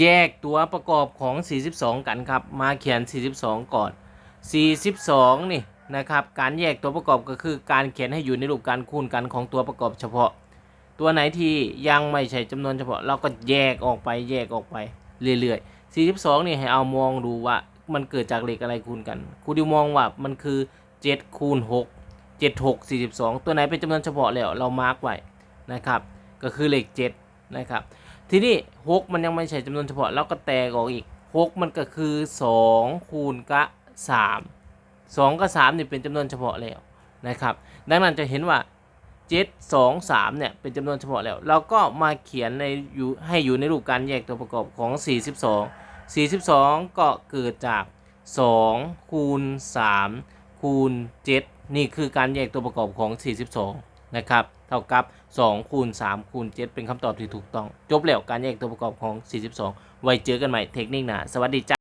แยกตัวประกอบของ 42 กันครับ มาเขียน 42 ก่อน 42 นี่นะครับ การแยกตัวประกอบก็คือการเขียนให้อยู่ในรูปการคูณกันของตัวประกอบเฉพาะ ตัวไหนที่ยังไม่ใช่จำนวนเฉพาะ เราก็แยกออกไปแยกออกไปเรื่อยๆ 42 นี่ให้เอามองดูว่ามันเกิดจากเลขอะไรคูณกันครูดิวมองว่ามันคือ 7 คูณ 6 7 6 42 ตัวไหนเป็นจำนวนเฉพาะแล้วเรามาร์กไว้นะครับ ก็คือเลข 7 นะครับ ทีนี้6มันยังไม่ใช่จำนวนเฉพาะเราก็แตกออกอีก6มันก็คือ2คูณกับ3 2กับ3นี่เป็นจำนวนเฉพาะแล้วนะครับ ดังนั้นจะเห็นว่า7 2 3เนี่ยเป็นจำนวนเฉพาะแล้ว เราก็มาเขียนในอยู่ให้อยู่ในรูปการแยกตัวประกอบของ 42 42 ก็เกิดจาก 2 คูณ 3 คูณ 7 นี่คือการแยกตัวประกอบของ 42 นะครับ เท่ากับ2คูณ3คูณ7เป็นคำตอบที่ถูกต้อง จบแล้วการแยกตัวประกอบของ 42 ไว้เจอกันใหม่เทคนิคหนาสวัสดีจ้า